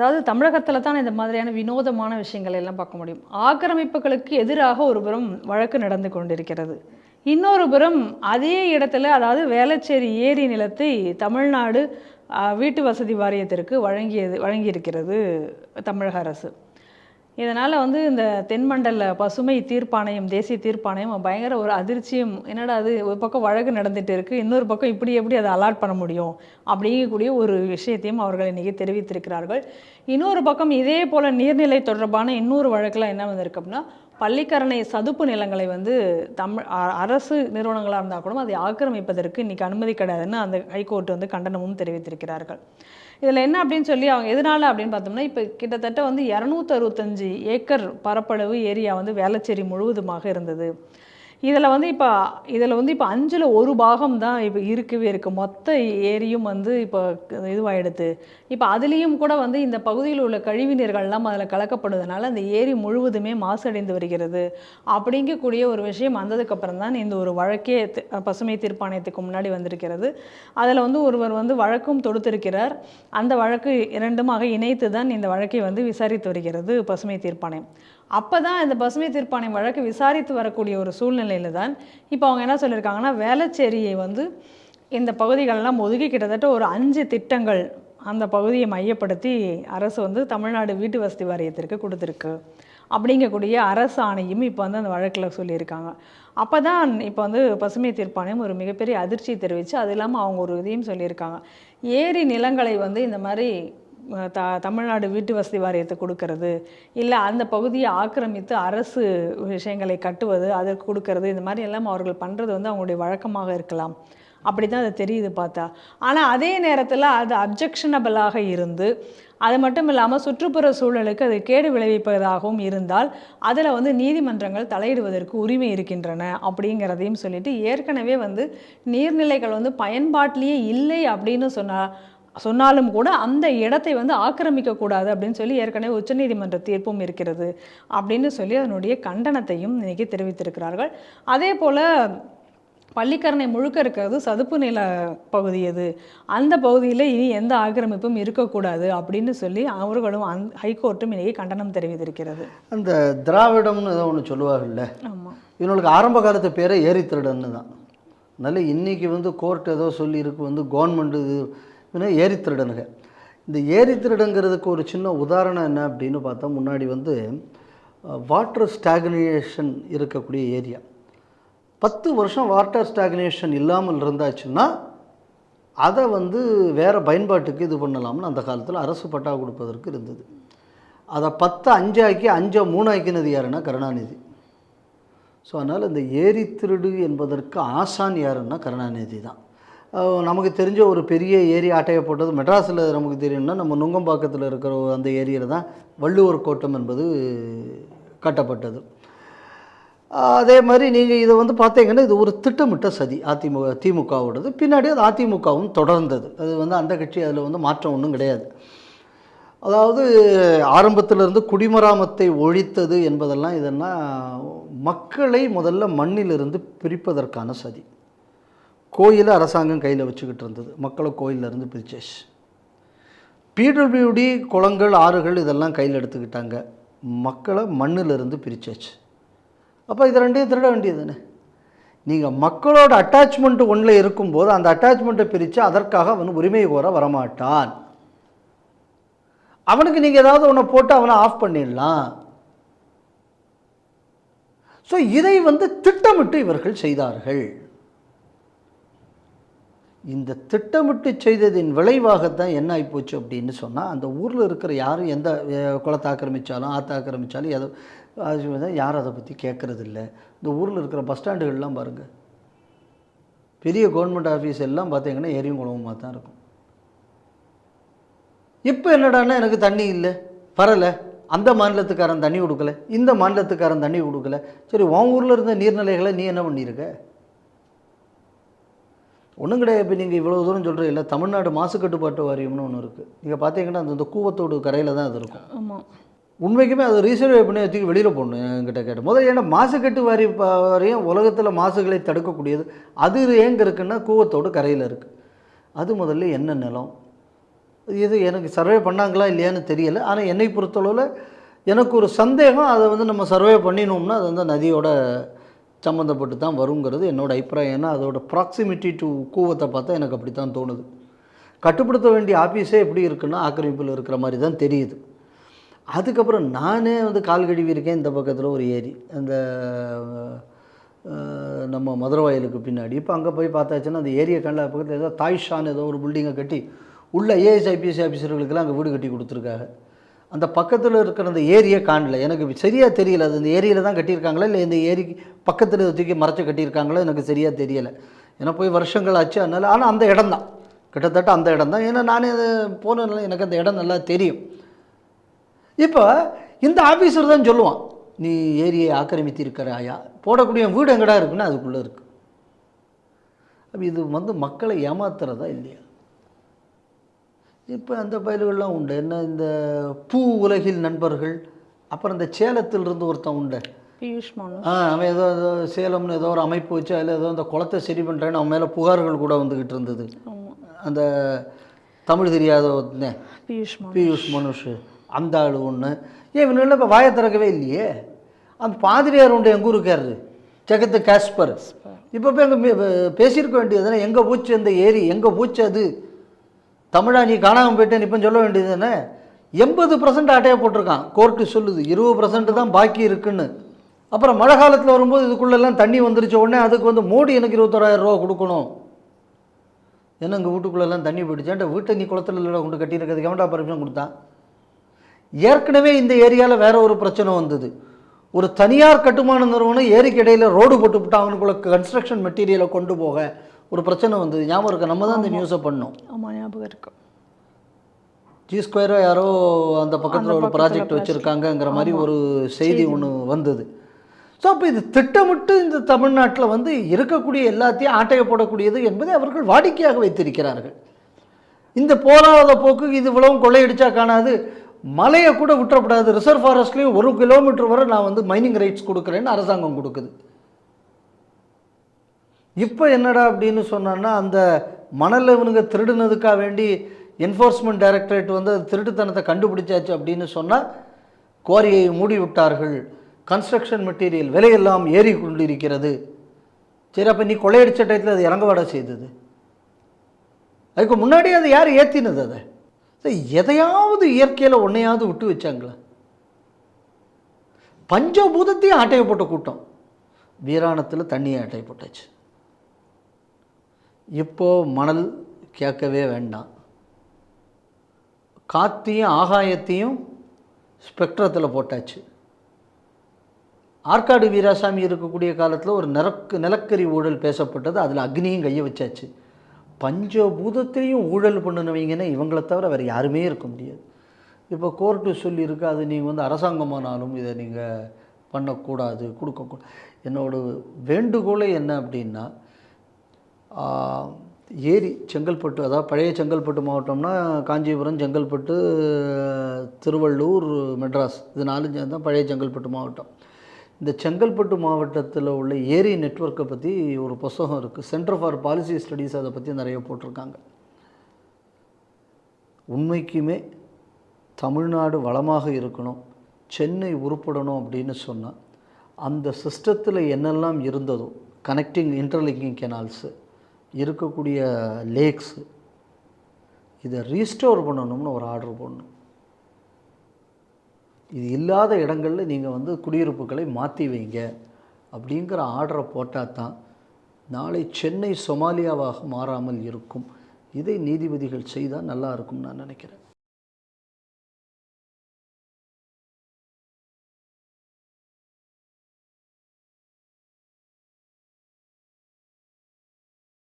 அதாவது தமிழகத்தில் தான் இந்த மாதிரியான வினோதமான விஷயங்கள் எல்லாம் பார்க்க முடியும். ஆக்கிரமிப்புகளுக்கு எதிராக ஒரு புறம் வழக்கு நடந்து கொண்டிருக்கிறது. இன்னொரு புறம் அதே இடத்துல அதாவது வேளச்சேரி ஏரி நிலத்தை தமிழ்நாடு வீட்டு வசதி வாரியத்திற்கு வழங்கியது வழங்கியிருக்கிறது தமிழக அரசு. இதனால் வந்து இந்த தென்மண்டல பசுமை தீர்ப்பாணையம் தேசிய தீர்ப்பாணையம் பயங்கர ஒரு அதிர்ச்சியும் என்னடா அது ஒரு பக்கம் வழக்கு நடந்துட்டு இருக்குது இன்னொரு பக்கம் இப்படி எப்படி அதை அலாட் பண்ண முடியும்? அப்படிங்கக்கூடிய ஒரு விஷயத்தையும் அவர்கள் இன்றைக்கி தெரிவித்திருக்கிறார்கள். இன்னொரு பக்கம் இதே போல் நீர்நிலை தொடர்பான இன்னொரு வழக்கில் என்ன வந்திருக்கு அப்படின்னா பள்ளிக்கரணை சதுப்பு நிலங்களை வந்து தமிழ் அ- அரசு நிறுவனங்களாக இருந்தால் கூட அதை ஆக்கிரமிப்பதற்கு இன்றைக்கி அனுமதி கிடையாதுன்னு அந்த ஹைகோர்ட் வந்து கண்டனமும் தெரிவித்திருக்கிறார்கள். இதில் என்ன அப்படின்னு சொல்லி அவங்க எதனால அப்படின்னு பார்த்தோம்னா இப்போ கிட்டத்தட்ட வந்து இரநூத்தி அறுபத்தஞ்சு ஏக்கர் பரப்பளவு ஏரியா வந்து வேளச்சேரி முழுவதுமாக இருந்தது. இதில் வந்து இப்போ இதில் வந்து இப்போ அஞ்சில் ஒரு பாகம் தான் இப்போ இருக்கவே இருக்குது மொத்த ஏரியும் வந்து இப்போ இதுவாகிடுது இப்போ அதுலேயும் கூட வந்து இந்த பகுதியில் உள்ள கழிவுநீர்கள்லாம் அதில் கலக்கப்படுவதனால அந்த ஏரி முழுவதுமே மாசடைந்து வருகிறது. அப்படிங்கக்கூடிய ஒரு விஷயம் வந்ததுக்கப்புறம் தான் இந்த ஒரு வழக்கே பசுமை தீர்ப்பாணையத்துக்கு முன்னாடி வந்திருக்கிறது. அதில் வந்து ஒருவர் வந்து வழக்கும் தொடுத்திருக்கிறார். அந்த வழக்கு இரண்டுமாக இணைத்து தான் இந்த வழக்கை வந்து விசாரித்து வருகிறது பசுமை தீர்ப்பாணையம். அப்போ தான் இந்த பசுமை தீர்ப்பாணையம் வழக்கு விசாரித்து வரக்கூடிய ஒரு சூழ்நிலையில் தான் இப்போ அவங்க என்ன சொல்லியிருக்காங்கன்னா வேளச்சேரியை வந்து இந்த பகுதிகளெல்லாம் ஒதுக்கி கிட்டத்தட்ட ஒரு அஞ்சு திட்டங்கள் அந்த பகுதியை மையப்படுத்தி அரசு வந்து தமிழ்நாடு வீட்டு வசதி வாரியத்திற்கு கொடுத்துருக்கு. அப்படிங்கக்கூடிய அரசு ஆணையும் இப்போ வந்து அந்த வழக்கில் சொல்லியிருக்காங்க. அப்போ தான் இப்போ வந்து பசுமை தீர்ப்பாணையம் ஒரு மிகப்பெரிய அதிர்ச்சியை தெரிவித்து அது இல்லாமல் அவங்க ஒரு இதையும் சொல்லியிருக்காங்க. ஏரி நிலங்களை வந்து இந்த மாதிரி த தமிழ்நாடு வீட்டு வசதி வாரியத்தை கொடுக்கறது இல்லை அந்த பகுதியை ஆக்கிரமித்து அரசு விஷயங்களை கட்டுவது அதற்கு கொடுக்கறது இந்த மாதிரி எல்லாம் அவர்கள் பண்ணுறது வந்து அவங்களுடைய வழக்கமாக இருக்கலாம். அப்படி தான் அது தெரியுது பார்த்தா. ஆனால் அதே நேரத்தில் அது அப்ஜெக்ஷனபிளாக இருந்து அது மட்டும் இல்லாமல் சுற்றுப்புற சூழலுக்கு அது கேடு விளைவிப்பதாகவும் இருந்தால் அதில் வந்து நீதிமன்றங்கள் தலையிடுவதற்கு உரிமை இருக்கின்றன அப்படிங்கிறதையும் சொல்லிட்டு ஏற்கனவே வந்து நீர்நிலைகள் வந்து பயன்பாட்டிலேயே இல்லை அப்படின்னு சொன்னால் சொன்னாலும் கூட அந்த இடத்தை வந்து ஆக்கிரமிக்க கூடாது அப்படின்னு சொல்லி ஏற்கனவே உச்சநீதிமன்ற தீர்ப்பும் இருக்கிறது அப்படின்னு சொல்லி அதனுடைய கண்டனத்தையும் இன்னைக்கு தெரிவித்திருக்கிறார்கள். அதே போல் பள்ளிக்கரணை முழுக்க இருக்கிறது சதுப்பு நில பகுதி அது அந்த பகுதியில் இனி எந்த ஆக்கிரமிப்பும் இருக்கக்கூடாது அப்படின்னு சொல்லி அவர்களும் அந் ஹைகோர்ட்டும் இன்னைக்கு கண்டனம் தெரிவித்திருக்கிறது. அந்த திராவிடம்னு ஏதோ ஒன்று சொல்லுவாங்கல்ல? ஆமாம் இவனுக்கு ஆரம்ப காலத்து பேரே ஏரி திருடன்னு தான். அதனால் இன்றைக்கி வந்து கோர்ட் ஏதோ சொல்லியிருக்கு வந்து கவர்மெண்ட் இது இவனே ஏரி திருடனுங்க. இந்த ஏரி திருடங்கிறதுக்கு ஒரு சின்ன உதாரணம் என்ன அப்படின்னு பார்த்தா முன்னாடி வந்து வாட்டர் ஸ்டாக்னேஷன் இருக்கக்கூடிய ஏரியா. பத்து வருஷம் வாட்டர் ஸ்டாக்னேஷன் இல்லாமல் இருந்தாச்சுன்னா அதை வந்து வேறு பயன்பாட்டுக்கு இது பண்ணலாம்னு அந்த காலத்தில் அரசு பட்டா கொடுப்பதற்கு இருந்தது. அதை பத்து அஞ்சாக்கி அஞ்சை மூணாக்கினது யாருன்னா கருணாநிதி. ஸோ அதனால் இந்த ஏரி திருடு என்பதற்கு ஆசான் யாருன்னா கருணாநிதி தான். நமக்கு தெரிஞ்ச ஒரு பெரிய ஏரி ஆட்டையை போட்டது. மெட்ராஸில் நமக்கு தெரியும்னா நம்ம நுங்கம்பாக்கத்தில் இருக்கிற அந்த ஏரியில் தான் வள்ளுவர் கோட்டம் என்பது கட்டப்பட்டது. அதே மாதிரி நீங்கள் இதை வந்து பார்த்தீங்கன்னா இது ஒரு திட்டமிட்ட சதி அதிமுக திமுகவோடது பின்னாடி அது அதிமுகவும் தொடர்ந்தது. அது வந்து அந்த கட்சி அதில் வந்து மாற்றம் ஒன்றும் கிடையாது. அதாவது ஆரம்பத்திலிருந்து குடிமராமத்தை ஒழித்தது என்பதெல்லாம் இதெல்லாம் மக்களை முதல்ல மண்ணிலிருந்து பிரிப்பதற்கான சதி. கோயிலை அரசாங்கம் கையில் வச்சுக்கிட்டு இருந்தது. மக்களை கோயில்ல இருந்து பிரிச்சேஷ். பிடபிள்யூடி குளங்கள் ஆறுகள் இதெல்லாம் கையில் எடுத்துக்கிட்டாங்க. மக்களை மண்ணிலிருந்து பிரிச்சாச்சு அப்போ இது ரெண்டையும் திருட வேண்டியது தானே நீங்கள் மக்களோட அட்டாச்மெண்ட் ஒன்றில் இருக்கும்போது அந்த அட்டாச்மெண்ட்டை பிரித்து அதற்காக அவன் உரிமை கோர வரமாட்டான். அவனுக்கு நீங்கள் ஏதாவது ஒன்றை போட்டு அவனை ஆஃப் பண்ணிடலாம். ஸோ இதை வந்து திட்டமிட்டு இவர்கள் செய்தார்கள். இந்த திட்டமிட்டு செய்ததின் விளைவாக தான் என்ன ஆகிப்போச்சு அப்படின்னு சொன்னால் அந்த ஊரில் இருக்கிற யாரும் எந்த குளத்தை ஆக்கிரமித்தாலும் ஆற்ற ஆக்கிரமித்தாலும் எதை அது யாரும் அதை பற்றி கேட்குறது இல்லை இந்த ஊரில் இருக்கிற பஸ் ஸ்டாண்டுகள்லாம் பாருங்கள் பெரிய கவர்மெண்ட் ஆஃபீஸ் எல்லாம் பார்த்தீங்கன்னா ஏரியும் குளமுமாக தான் இருக்கும். இப்போ என்னடான்னா எனக்கு தண்ணி இல்லை வரலை அந்த மாநிலத்துக்காரன் தண்ணி கொடுக்கல இந்த மாநிலத்துக்காரன் தண்ணி கொடுக்கல. சரி உன் ஊரில் இருந்த நீர்நிலைகளை நீ என்ன பண்ணியிருக்க ஒன்றும் கிடையாது. இப்போ நீங்கள் இவ்வளோ தூரம் சொல்கிறீங்க தமிழ்நாடு மாசு கட்டுப்பாட்டு வாரியம்னு ஒன்று இருக்குது நீங்கள் பார்த்தீங்கன்னா அந்த கூவத்தோடு கரையில் தான் அது இருக்கும். ஆமாம் உண்மைக்குமே அதை ரீசர்வ் பண்ணி வச்சுக்கி வெளியில் போடணும். என்கிட்ட கேட்டு முதல்ல ஏன்னா மாசுக்கட்டு வாரி வாரியம் உலகத்தில் மாசுகளை தடுக்கக்கூடியது. அது எங்கே இருக்குன்னா கூவத்தோடு கரையில் இருக்குது அது முதல்ல என்ன நிலம்? இது எனக்கு சர்வே பண்ணாங்களா இல்லையான்னு தெரியல. ஆனால் என்னை பொறுத்தளவில் எனக்கு ஒரு சந்தேகம். அதை வந்து நம்ம சர்வே பண்ணினோம்னா அது வந்து நதியோட சம்மந்தப்பட்டு தான் வருங்கிறது என்னோடய அபிப்பிராயம். ஏன்னா அதோட ப்ராக்சிமிட்டி டு கூவத்தை பார்த்தா எனக்கு அப்படி தான் தோணுது. கட்டுப்படுத்த வேண்டிய ஆஃபீஸே எப்படி இருக்குன்னா ஆக்கிரமிப்பில் இருக்கிற மாதிரி தான் தெரியுது. அதுக்கப்புறம் நானே வந்து கால் கழுவி இருக்கேன் இந்த பக்கத்தில் ஒரு ஏரி. அந்த நம்ம மதுரவாயலுக்கு பின்னாடி. இப்போ அங்கே போய் பார்த்தாச்சுன்னா அந்த ஏரியை கண்ட பக்கத்தில் ஏதோ தாய்ஷான் ஏதோ ஒரு பில்டிங்கை கட்டி உள்ள ஏஎஸ் ஐபிஎஸ் ஆஃபீஸர்களுக்கெல்லாம் அங்கே வீடு கட்டி கொடுத்துருக்காங்க. அந்த பக்கத்தில் இருக்கிற அந்த ஏரியை காணல. எனக்கு சரியாக தெரியல. அது இந்த ஏரியில் தான் கட்டியிருக்காங்களா? இல்லை இந்த ஏரிக்கு பக்கத்தில் தூக்கி மறைச்சி கட்டியிருக்காங்களோ? எனக்கு சரியாக தெரியலை. ஏன்னா போய் வருஷங்கள் ஆச்சு. அதனால் ஆனால் அந்த இடம் தான். கிட்டத்தட்ட அந்த இடம் தான். ஏன்னா நானே அது போனதுனால எனக்கு அந்த இடம் நல்லா தெரியும். இப்போ இந்த ஆஃபீஸர் தான் சொல்லுவான் நீ ஏரியை ஆக்கிரமித்து இருக்கிறாயா போடக்கூடிய வீடு எங்கடா இருக்குன்னா அதுக்குள்ளே இருக்குது அப்போ இது வந்து மக்களை ஏமாத்துறதா இல்லையா? இப்போ அந்த பயல்கள்லாம் உண்டு. என்ன இந்த பூ உலகில் நண்பர்கள் அப்புறம் இந்த சேலத்திலிருந்து ஒருத்தன் உண்டு. பியூஷ் ஆ அவன் ஏதோ ஏதோ சேலம்னு ஏதோ ஒரு அமைப்பு வச்சு அதில் ஏதோ அந்த குளத்தை சரி பண்ணுறேன்னு அவன் மேலே புகார்கள் கூட வந்துக்கிட்டு இருந்தது. அந்த தமிழ் தெரியாத ஒருத்தன் பியூஷ் பியூஷ் மனுஷ் அந்த ஆள் ஒன்று ஏன் இவனுள்ள இப்போ வாயை திறக்கவே இல்லையே. அந்த பாதிரியார் உண்டு எங்கள் ஊருக்காரு ஜெகத்து காஸ்பர். இப்போ போய் அங்கே பேசியிருக்க வேண்டியது தானே? எங்கே பூச்சி அந்த ஏரி எங்கே பூச்சி அது? தமிழா நீ காணாமல் போயிட்டேன்னு இப்போ சொல்ல வேண்டியது தானே எண்பது பர்சன்ட் அட்டையை போட்டிருக்கான். கோர்ட்டு சொல்லுது இருபது பர்சன்ட் தான் பாக்கி இருக்குன்னு. அப்புறம் மழை காலத்தில் வரும்போது இதுக்குள்ளெல்லாம் தண்ணி வந்துருச்ச உடனே அதுக்கு வந்து மோடி எனக்கு இருபத்தோராயிரம் ரூபா கொடுக்கணும். என்ன எங்கள் வீட்டுக்குள்ளெல்லாம் தண்ணி போயிடுச்சான்ட்டு வீட்டை நீ குளத்துல இல்லை கொண்டு கட்டியிருக்கிறதுக்கு? எவன்டா பர்மிஷன் கொடுத்தான்? ஏற்கனவே இந்த ஏரியாவில் வேற ஒரு பிரச்சனை வந்தது. ஒரு தனியார் கட்டுமான நிறுவனம் ஏரிக்கு இடையில் ரோடு போட்டு விட்டாங்கனுக்குள்ள கன்ஸ்ட்ரக்ஷன் மெட்டீரியலை கொண்டு போக. ஒரு பிரச்சனை வந்தது. ஞாபகம் இருக்கா? நம்ம தான் இந்த நியூஸை பண்ணோம். ஆமாம் ஞாபகம் இருக்கு. ஜி ஸ்கொயரோ யாரோ அந்த பக்கத்தில் ஒரு ப்ராஜெக்ட் வச்சுருக்காங்கங்கிற மாதிரி ஒரு செய்தி ஒன்று வந்தது. ஸோ அப்போ இது திட்டமிட்டு இந்த தமிழ்நாட்டில் வந்து இருக்கக்கூடிய எல்லாத்தையும் ஆட்டைய போடக்கூடியது என்பதை அவர்கள் வாடிக்கையாக வைத்திருக்கிறார்கள். இந்த போராத போக்கு இது இவ்வளவும் கொள்ளையடிச்சா காணாது. மலையை கூட விட்டுறப்படாது ரிசர்வ் ஃபாரஸ்ட்லேயும் ஒரு கிலோமீட்டர் வரை நான் வந்து மைனிங் ரைட்ஸ் கொடுக்குறேன்னு அரசாங்கம் கொடுக்குது. இப்போ என்னடா அப்படின்னு சொன்னான்னா அந்த மணல் இவனுங்க திருடுனதுக்காக வேண்டி என்ஃபோர்ஸ்மெண்ட் டைரக்டரேட் வந்து அது திருட்டுத்தனத்தை கண்டுபிடிச்சாச்சு அப்படின்னு சொன்னால் குவாரியை மூடி விட்டார்கள் கன்ஸ்ட்ரக்ஷன் மெட்டீரியல் விலையெல்லாம் ஏறி கொண்டிருக்கிறது சரி அப்போ நீ கொள்ளையடிச்ச டயத்தில் அது இறங்கவாட செய்தது? அதுக்கு முன்னாடி அது யார் ஏற்றினது அதை? எதையாவது இயற்கையில் ஒன்றையாவது விட்டு வச்சாங்களா? பஞ்சபூதத்தையும் ஆட்டைய போட்ட கூட்டம். வீராணத்தில் தண்ணியை ஆட்டைய போட்டாச்சு. இப்போ மணல் கேட்கவே வேண்டாம். காத்தையும் ஆகாயத்தையும் ஸ்பெக்ட்ரத்தில் போட்டாச்சு. ஆற்காடு வீராசாமி இருக்கக்கூடிய காலத்தில் ஒரு நிறக்கு நிலக்கரி ஊழல் பேசப்பட்டது. அதில் அக்னியும் கையை வச்சாச்சு. பஞ்சபூதத்தையும் ஊழல் பண்ணினவங்கன்னா இவங்களை தவிர வேறு யாருமே இருக்க முடியாது. இப்போ கோர்ட்டு சொல்லியிருக்கு அது நீங்கள் வந்து அரசாங்கமானாலும் இதை நீங்கள் பண்ணக்கூடாது கொடுக்கக்கூடாது என்னோட வேண்டுகோளே என்ன அப்படின்னா ஏரி செங்கல்பட்டு அதாவது பழைய செங்கல்பட்டு மாவட்டம்னா காஞ்சிபுரம் செங்கல்பட்டு திருவள்ளூர் மெட்ராஸ். இது நாலு தான் பழைய செங்கல்பட்டு மாவட்டம். இந்த செங்கல்பட்டு மாவட்டத்தில் உள்ள ஏரி நெட்வொர்க்கை பற்றி ஒரு புஸ்தகம் இருக்குது சென்டர் ஃபார் பாலிசி ஸ்டடீஸ் அதை பற்றி நிறைய போட்டிருக்காங்க. உண்மைக்குமே தமிழ்நாடு வளமாக இருக்கணும் சென்னை உருப்படணும் அப்படின்னு சொன்னால் அந்த சிஸ்டத்தில் என்னெல்லாம் இருந்ததோ கனெக்டிங் இன்டர்லிங்கிங் கெனால்ஸு இருக்கக்கூடிய லேக்ஸு இதை ரீஸ்டோர் பண்ணணும்னு ஒரு ஆர்டர் போடணும். இது இல்லாத இடங்களில் நீங்கள் வந்து குடியிருப்புகளை மாற்றி வைங்க அப்படிங்கிற ஆர்டரை போட்டால் தான் நாளை சென்னை சொமாலியாவாக மாறாமல் இருக்கும். இதை நீதிபதிகள் செய்தால் நல்லா இருக்கும்னு நான் நினைக்கிறேன்.